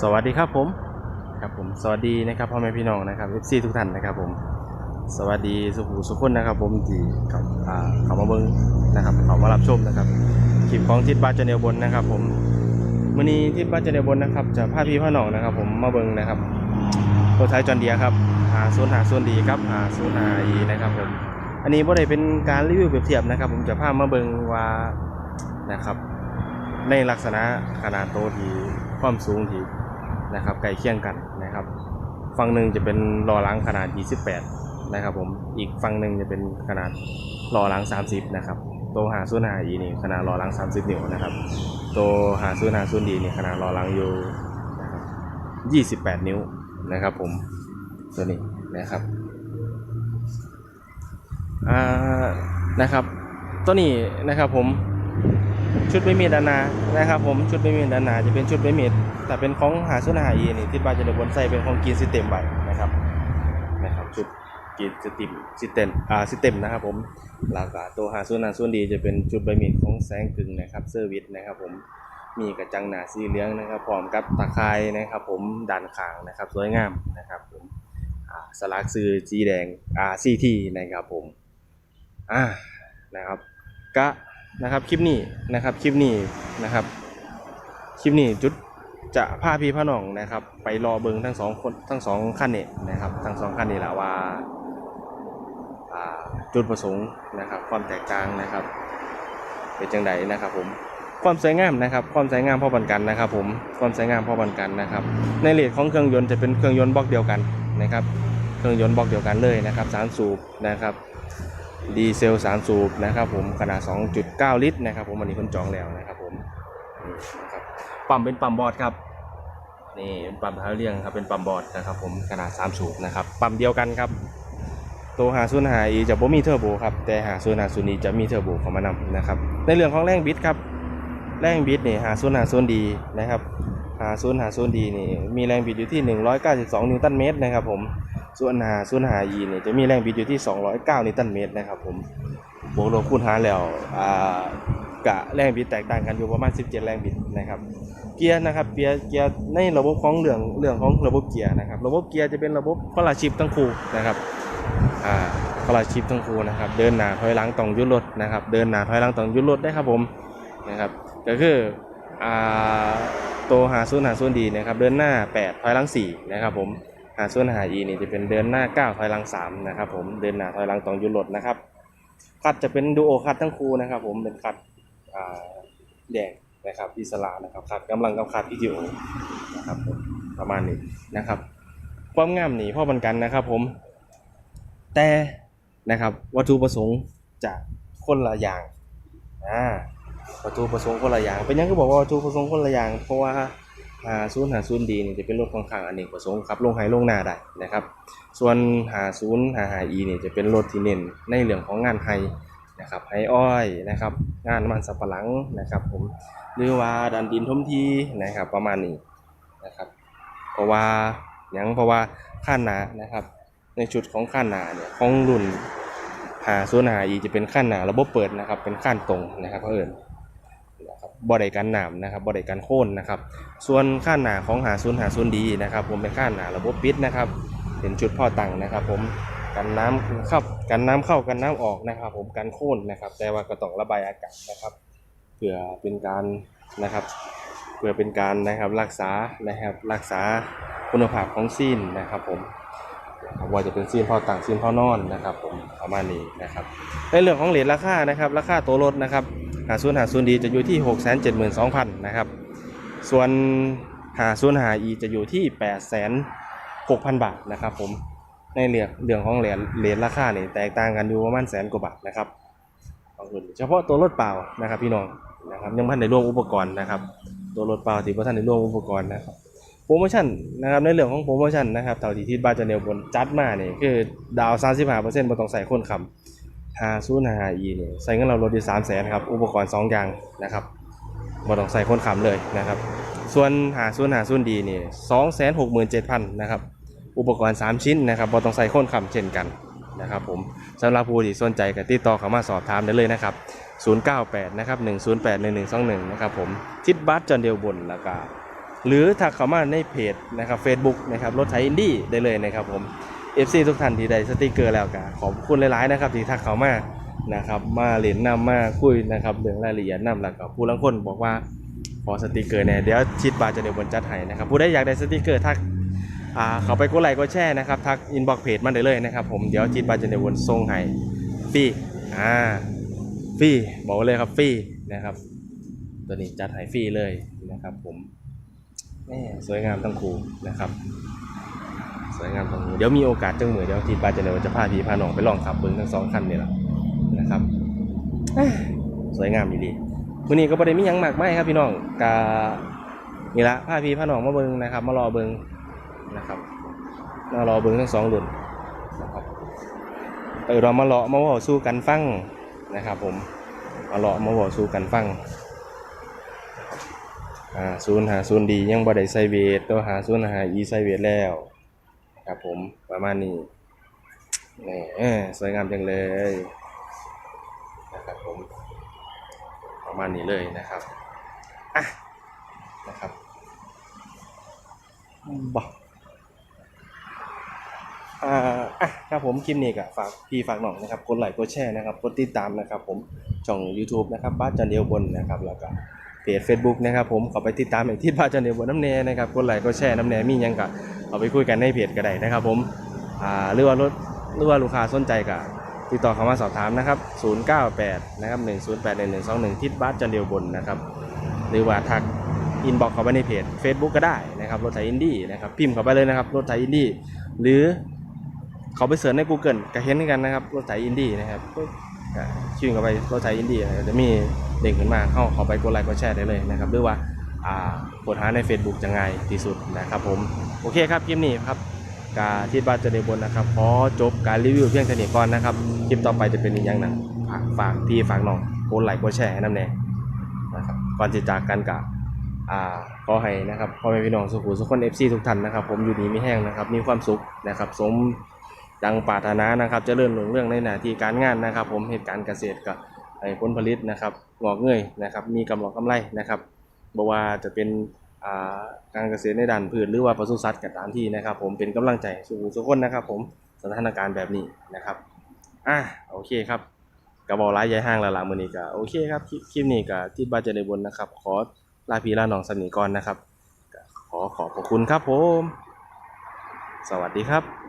สวัสดีครับผมครับผมสวัสดีนะครับพ่อแม่พี่น้องนะครับ FC ทุกท่านนะครับผมสวัสดีสุขุสุขคนนะครับ ผมที่เขอ่าเขามาเบิ้งนะครับเขามารับชมนะครับคลิปของทิศบ้านเจเนลบนนะครับ ผมวันนี้ทิศบ้านเจเนลบนนะครับจะพาพี่พ่อน้องนะครับ ผมมาเบิ้งนะครับรถไทยจอนเดียครับหาส่วนหาส่วนดีครับหาส่วนหาอีนะครับผมอันนี้บ่ได้เป็นการรีวิวเปรียบเทียบนะครับ ผมจะพามาเบิ้งว่านะครับ ในลักษณะขนาดโตที่ความสูงที่ นะครับใกล้เคียงกันนะครับ ฝั่งหนึ่งจะเป็นล้อหลังขนาด 28 นะครับผมอีกฝั่งหนึ่งจะเป็นขนาดล้อหลัง30 นะครับตัวหาส่วนหาอีนี่ขนาดล้อหลัง30 นิ้วนะครับตัวหาส่วนหาส่วนดีนี่ขนาดล้อหลังอยู่นะครับ28 นิ้วนะครับผมตัวนี้นะครับอ่านะครับตัวนี้นะครับผม ชุดใบมีดด้านนานะครับผมชุดใบมีดด้านนาจะเป็นชุดใบมีดแต่เป็นของหาสุนหาอีนี่ที่บาจะเดบนใส่เป็นของกีนซิสเต็มใบนะครับนะครับชุดกีนซิสเต็มซิสเต็มอ่าซิสเต็มนะครับผมแล้วก็ตัวหาสุนหาสุนดีจะเป็นชุดใบมีดของแสงกึ่งนะครับเซอร์วิสนะครับผมมีกระจังหนาสีเหลืองนะครับพร้อมกับตะไคร้นะครับผมด้านขางนะครับสวยงามนะครับผมสลักซื้อสีแดงอ่าซีทีนะครับผมอ่านะครับกะ นะครับคลิปนี้นะครับคลิปนี้นะครับคลิปนี้จุดจะพาพี่พาน้องนะครับไปรอเบิงทั้งสองคนทั้งสองขั้นนี่นะครับทั้งสองขั้นนี่แหละว่าจุดประสงค์นะครับความแตกต่างนะครับ เป็นจังไดนะครับผมความสวยงามนะครับ ความสวยงามพอปันกันนะครับ ผมความสวยงามพอปันกันนะครับ ในเลทของเครื่องยนต์จะเป็นเครื่องยนต์บล็อกเดียวกันนะครับ เครื่องยนต์บล็อกเดียวกันเลยนะครับสามสูบนะครับ ดีเซล 3 สูบนะครับผมขนาด 2.9 ลิตรนะครับผมวันนี้คนจองแล้วนะครับผมนะครับปั๊มเป็นปั๊มบอดครับนี่เป็นปั๊มท้ายเรียงครับเป็นปั๊มบอดนะครับผมขนาด 3 สูบนะครับปั๊มเดียวกันครับตัวหาศูนหาอีจะบ่มีเทอร์โบครับแต่หาศูนหาศูนย์นี้จะมีเทอร์โบเข้ามานำนะครับในเรื่องของแรงบิดครับแรงบิดนี่หาศูนหาศูนดีนะครับหาศูนหาศูนดีนี่มีแรงบิดอยู่ที่ 192 นิวตันเมตรนะครับผม ส่วนหาส่วนหายีเนี่ยจะมีแรงบิดอยู่ที่ 209 นิวตันเมตรนะครับผมบวกลบคูณหารแล้วอ่ากะแรงบิดแตกต่างกันอยู่ประมาณ 17 แรงบิดนะครับเกียร์นะครับเกียร์เกียร์ในระบบของเรื่องเรื่องของระบบเกียร์นะครับระบบเกียร์จะเป็นระบบคอลาชิปทั้งคู่นะครับอ่าคอลาชิปทั้งคู่นะครับเดินหน้าถอยหลังต้องยุดรถนะครับเดินหน้าถอยหลังต้องยุดรถได้ครับผมนะครับก็คืออ่าตัวหาส่วนหาส่วนดีนะครับเดินหน้า 8 ถอยหลัง4นะครับผมาส่วนหา e นี่จะเป็นเดินหน้า9ถอยหลัง3นะครับผมเดินหน้าถอยหลังตองยุดรถนะครับคัดจะเป็นดูโอคัดทั้งคู่นะครับผมเป็นคัดแดงนะครับอิสระนะครับคัดกำลังกับคัดวิดีโอนะครับผมประมาณนี้นะครับความงามนี่พ่อบันกันนะครับผมแต่นะครับวัตถุประสงค์จะคนละอย่างอ่าวัตถุประสงค์คนละอย่างเป็นยังก็บอกว่าวัตถุประสงค์คนละอย่างเพราะว่า หาศูนย์หาศูนย์ดีนี่จะเป็นรถค่อนข้างอเนกประสงค์ครับลงไฮลงหน้าได้นะครับ ส่วนหาศูนย์หาหาอีนี่จะเป็นรถที่เน้นในเรื่องของงานไฮนะครับไฮอ้อยนะครับงานมันสับปะหลังนะครับผมหรือว่าดันดินทมทีนะครับประมาณนี้นะครับเพราะว่าหยังเพราะว่าข้านหนานะครับ ในชุดของข้านหนาเนี่ยของรุ่นหาศูนย์หาอีจะเป็นข้านหนาระบบเปิดนะครับเป็นข้านตรงนะครับเขาเอิญนะครับบ่ได้กันหนามนะครับบ่ได้กันโค่นนะครับ ส่วนข้านหนาของหาซุนหาซุนดีนะครับ ผมเป็นข้านหนาระบบปิดนะครับเป็นชุดพ่อตังนะครับ ผมกันน้ำเข้ากันน้ำเข้ากันน้ำออกนะครับ ผมกันโค่นนะครับ แต่ว่าก็ต้องระบายอากาศนะครับ เพื่อเป็นการนะครับ เพื่อเป็นการนะครับรักษานะครับรักษาคุณภาพของซีนนะครับผมว่าจะเป็นซีนพ่อตังซีนพ่อนอนนะครับ ผมประมาณนี้นะครับในเรื่องของเหรียญราคานะครับ ราคาตัวรถนะครับ หาศูนย์หาศูนย์ดีจะอยู่ที่6 7 2 0 0 0นะครับ ส่วนหาศูนย์หาอีจะอยู่ที่8 6 0 0 0บาทนะครับผม ในเรื่องเรื่องของเหรียญเหรียญราคาเนี่ยแตกต่างกันอยู่ประมาณแสนกว่าบาทนะครับของรุ่นเฉพาะตัวรถเปล่านะครับพี่น้องนะครับยังไม่ทันได้รวมอุปกรณ์นะครับตัวรถเปล่าที่พ่ท่านได้รวมอุปกรณ์นะครับโปรโมชั่นนะครับในเรื่องของโปรโมชั่นนะครับเท่าที่ที่บ้านจะเนวบนจัดมาเนี่ยคือดาว35%บ่ต้องใส่คนคำ หาศูนหาอีเนี่ยใส่เงินเราลดที่สามแสนครับ อุปกรณ์สองอย่างนะครับบ่ต้องใส่คนขำเลยนะครับ ส่วนหาศูนหาศูนดีเนี่ยสองแสนหกหมื่นเจ็ดพันนะครับ อุปกรณ์3ชิ้นนะครับบ่ต้องใส่คนขำเช่นกันนะครับผมสำหรับผู้ที่สนใจก็ติดต่อเข้ามาสอบถามได้เลยนะครับ 098 นะครับ 108 1121 นะครับผมทิศบัสจอนเดียวบนแล้วก็หรือทักเข้ามาในเพจนะครับ Facebook นะครับรถไถอินดี้ได้เลยนะครับผม FC ทุกท่านที่ได้สติกเกอร์แล้วก็ขอบคุณหลายๆนะครับที่ทักเขามานะครับมาเล่นนำมาคุยนะครับเรื่องรายละเอียดนำแล้วก็ผู้ลังคนบอกว่าขอสติกเกอร์เนี่ยเดี๋ยวชิดบาจะเดี๋ยวบนจัดให้นะครับผู้ใดอยากได้สติกเกอร์ทักอ่าเขาไปกดไลค์กดแชร์นะครับทักอินบ็อกเพจมาได้เลยนะครับผมเดี๋ยวชิดบาจะเดี๋ยวบนส่งให้ฟรีอ่าฟรีบอกเลยครับฟรีนะครับตัวนี้จัดให้ฟรีเลยนะครับผมแม่สวยงามทั้งคู่นะครับ สวยงามตรงนี้เดี๋ยวมีโอกาสจังมือเดี๋ยวทีบาจะเดี๋ยจะพาพี่พาน้องไปลองขับเบิ้งทั้งสองคันนี่แหละนะครับสวยงามดีดีมื้อนี้ก็บ่ได้มียังมากมายครับพี่น้องกานี่ละพาพีพาหนองมาเบิ้งนะครับ มารอเบิ้งนะครับมารอเบิ้งทั้งสองรุ่นนะครับเออเรามาเลาะมาว่าสู้กันฟังนะครับ ผมมาเลาะมาว่าสู้กันฟังอ่าศูนย์หาศูนย์ดียังบ่ได้ใส่เวทตัวหาศูนย์หาอีใส่เวทแล้ว ครับผมประมาณนี้นี่สวยงามจังเลยนะครับผมประมาณนี้เลยนะครับอะนะครับบอกอ่าอะครับผมคลิปนี้ก็ฝากพี่ฝากน้องนะครับกดไลค์กดแชร์นะครับกดติดตามนะครับ ผมช่อง YouTube นะครับบ้านจันเดียวบนนะครับแล้วก็เพจ Facebook นะครับ ผมขอไปติดตามอย่างที่บ้านจันเดียวบนน้ำเนนะครับกดไลค์กดแชร์น้ำเนมียังก็ เอาไปคุยกันในเพจก็ได้นะครับผมอ่าหรือว่ารถหรือว่าลูกค้าสนใจก็ติดต่อเข้ามาสอบถามนะครับ 098 นะครับ 1081121 ทิศบัสจันเดียวบนนะครับ หรือว่าทักอินบ็อกเข้าไปในเพจ Facebook ก็ได้นะครับ รถไถอินดี้นะครับ พิมพ์เข้าไปเลยนะครับ รถไถอินดี้ หรือเขาไปเสิร์ชใน Google ก็เห็นกันนะครับ รถไถอินดี้นะครับก็ชื่อเข้าไปรถไถอินดี้จะมีเด้งขึ้นมา เข้าเขาไปกดไลค์กดแชร์ได้เลยนะครับ หรือว่าอ่ากดหาใน Facebook จะง่ายที่สุดนะครับผม โอเคครับคลิปนี้ครับกาที่บ้านจะได้บนนะครับขอจบการรีวิวเพียงเท่านี้ก่อนนะครับคลิปต่อไปจะเป็นอีกอย่างหนึ่งฝากฝากพี่ฝากน้องกดไลค์กดแชร์ให้น้ำแน่นะครับก่อนจะจากกันกับอ่าขอให้นะครับพ่อแม่พี่น้องสุขุสุขคน FC ทุกท่านนะครับ ผมอยู่ดีไม่แห้งนะครับ มีความสุขนะครับ สมดังปรารถนานะครับจเจริญรุ่งเรื่องในหน้าที่การงานนะครับ ผมเหตุการณ์เกษตรกับให้ผลผลิตนะครับงอกเงยนะครับ มีกำไรกำไรนะครับบ่ว่าจะเป็น การเกษตรในด้านพืชหรือว่าปศุสัตว์กับตามที่นะครับ ผมเป็นกำลังใจสู่ทุกคนนะครับ ผมสถานการณ์แบบนี้นะครับอะโอเคครับกระบอกร้ายยายห้างละลามือนี้ก็โอเคครับคลิปนี้ก็ที่บ้าจะได้บนนะครับ ขอลาพีลาหนองสนีก่อนนะครับขอขอบพระคุณครับผม สวัสดีครับ